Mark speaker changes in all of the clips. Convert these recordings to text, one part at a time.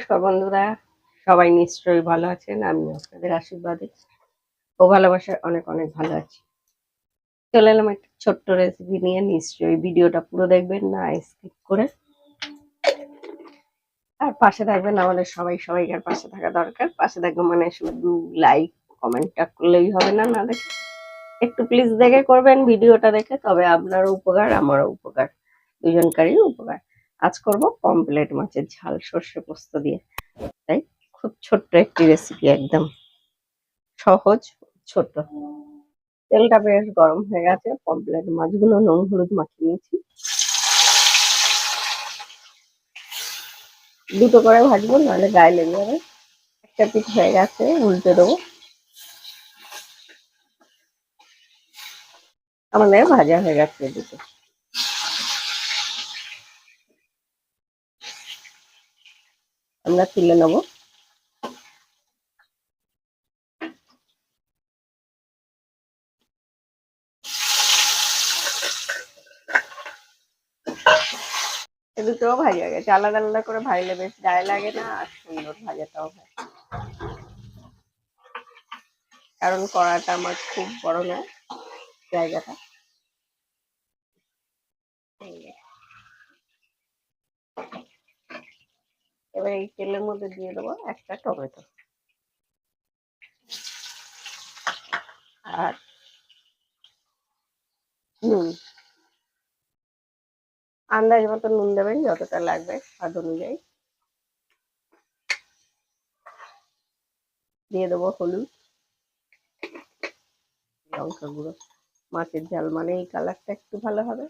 Speaker 1: নমস্কার বন্ধুরা। সবাই নিশ্চয়ই ভালো আছেন আমি আপনাদের আশীর্বাদে ও ভালোবাসায় অনেক অনেক ভালো আছি। চলে এলাম একটা ছোট্ট রেসিপি নিয়ে, নিশ্চয়ই ভিডিওটা পুরো দেখবেন, না স্কিপ করে। আর পাশে থাকবেন আমাদের সবাই, সবাইকার পাশে থাকা দরকার। পাশে থাকবে মানে শুধু লাইক কমেন্টটা করলেই হবে না না দেখে। একটু প্লিজ দেখে করবেন, ভিডিওটা দেখে, তবে আপনারও উপকার, আমারও উপকার। দুজনকারই উপকার। আজ করব পমপ্লেট মাছের ঝাল, সর্ষে পোস্ত দিয়ে। তাই খুব ছোট্ট একটি রেসিপি একদম সহজ, ছোট। তেলটা বেশ গরম হয়ে গেছে পমপ্লেট মাছগুলো নুন, হলুদ মাখিয়ে নিয়েছি। দুটো করে ভাজবো, নাহলে গায়ে লেগে যাবে। একটা পিঠ হয়ে গেছে, উল্টে দেবো। আমাদের ভাজা হয়ে গেছে দুটো। আমরা তুলে নেব। দুটোও ভাজা গেছে, আলাদা আলাদা করে ভাজলে বেশ গায়ে লাগে না, আর সুন্দর ভাজাটাও হয়। কারণ কড়াটা আমার খুব বড় নয় জায়গাটা। এবার এই তেলের মধ্যে দিয়ে দেবো একটা টমেটো। আর নুন। আন্দাজ মতো নুন দেবেন যতটা লাগবে স্বাদ অনুযায়ী। দিয়ে দেবো হলুদ, লঙ্কা গুঁড়ো, মাছের ঝাল মানে এই কালারটা একটু ভালো হবে।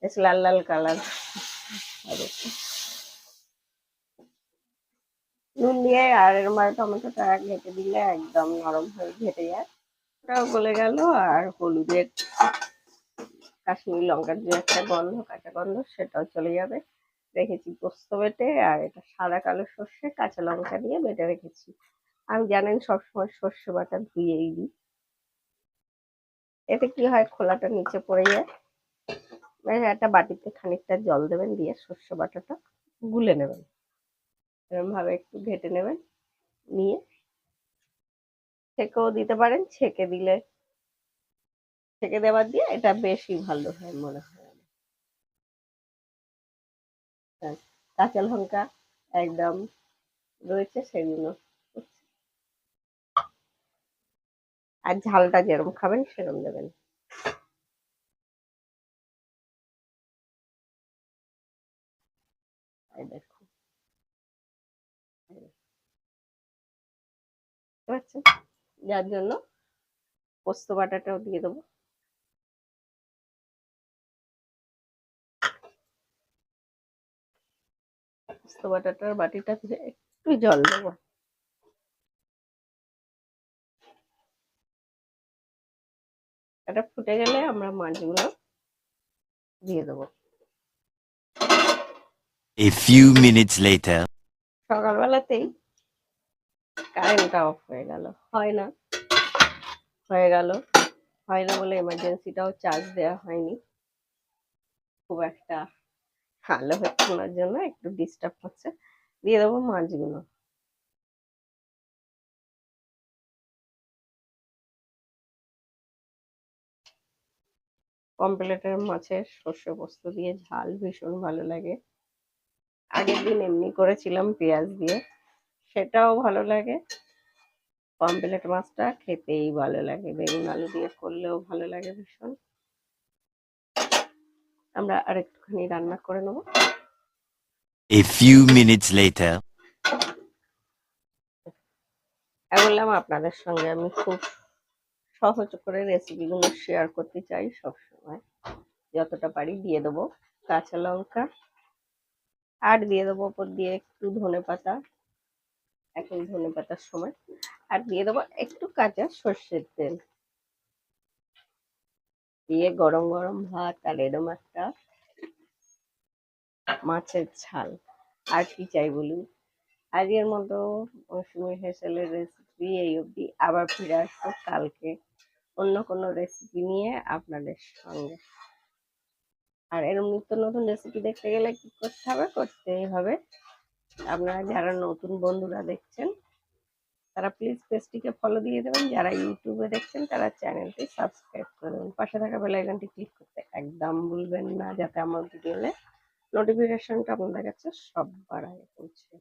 Speaker 1: বেশ লাল লাল কালার। নুন দিয়ে আর এরম টমেটোটা ঘেটে দিলে একদম নরম হয়ে ঘেটে যায়। গলে গেল আর হলুদের কাশ্মীরি লঙ্কার যে একটা গন্ধ, কাঁচা গন্ধ, সেটাও চলে যাবে। রেখেছি পোস্ত বেটে আর এটা সাদা কালো সর্ষে, কাঁচা লঙ্কা দিয়ে বেটে রেখেছি। আমি জানেন সবসময় সর্ষে বাটা ধুয়েই দিই। এতে কি হয়, খোলাটা নিচে পড়ে যায়। একটা বাটিতে খানিকটা জল দেবেন দিয়ে সর্ষে বাটাটা গুলে নেবেন। এরকম ভাবে একটু ঘেটে নেবেন নিয়ে ছেঁকেও দিতে পারেন ছেঁকে দিলে ছেঁকে দেওয়ার দিয়ে এটা বেশি ভালো হয় মনে হয় হ্যাঁ, কাঁচা লঙ্কা একদম রয়েছে সেগুলো আর ঝালটা যেরকম খাবেন সেরকম দেবেন। দেখুন পাচ্ছেন যার জন্য পোস্ত বাটাটাও দিয়ে দেবো পোস্ত বাটাটার বাটিটা ধুয়ে একটু জল দেবো এটা ফুটে গেলে আমরা মাছগুলো দিয়ে দেবো।
Speaker 2: A few minutes later.
Speaker 1: সকালবেলাতেই কারেন্টটা অফ হয়ে গেল। হয় না। হয়ে গেল। হয় না বলে এমার্জেন্সিটাও চার্জ দেওয়া হয়নি। খুব একটা ভালো হচ্ছে ওনার জন্য, একটু ডিস্টার্ব হচ্ছে দিয়ে দেবো মাছগুলো। কমপ্লেটের মাছের সর্ষে পোস্ত দিয়ে ঝাল ভীষণ ভালো লাগে। আগের দিন এমনি করেছিলাম পেঁয়াজ দিয়ে। সেটাও ভালো লাগে। পমপ্লেট মাছটা খেতেই ভালো লাগে। বেগুন আলু দিয়ে করলেও ভালো লাগে ভীষণ। আমরা আরেকটুখানি রান্না করে নেব।
Speaker 2: A few minutes later.
Speaker 1: বললাম আপনাদের সঙ্গে আমি খুব সহজ করে রেসিপিগুলো শেয়ার করতে চাই সবসময়। যতটা পারি দিয়ে দেবো। কাঁচা লঙ্কা আর দিয়ে দেবো ওপর দিয়ে একটু ধনে পাতা এখন ধনে পাতার সময়, আর দিয়ে দেবো একটু কাঁচা সর্ষের তেল। দিয়ে গরম গরম ভাত আর এরম একটা মাছের ঝাল, আর কি চাই বলুন? আজকের মতো মৌসুমি হেসেলের রেসিপি এই অবধি। আবার ফিরে আসব কালকে অন্য কোনো রেসিপি নিয়ে আপনাদের সঙ্গে। আর এরকম নিত্য নতুন রেসিপি দেখতে গেলে কি করতে হবে? করতেই হবে। আপনারা যারা নতুন বন্ধুরা দেখছেন, তারা প্লিজ পেজটিকে ফলো দিয়ে দেবেন। যারা ইউটিউবে দেখছেন, তারা চ্যানেলটি সাবস্ক্রাইব করে দেবেন। পাশে থাকা বেল আইকনটি ক্লিক করতে একদম ভুলবেন না, যাতে আমার ভিডিওলে নোটিফিকেশনটা আপনাদের কাছে সবার আগে পৌঁছে।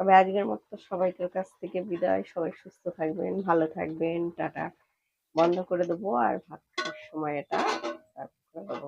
Speaker 1: তবে আজকের মতো সবাইকে কাছ থেকে বিদায়। সবাই সুস্থ থাকবেন, ভালো থাকবেন, টাটা। বন্ধ করে দেবো আর ভাত সময় এটা Rất là.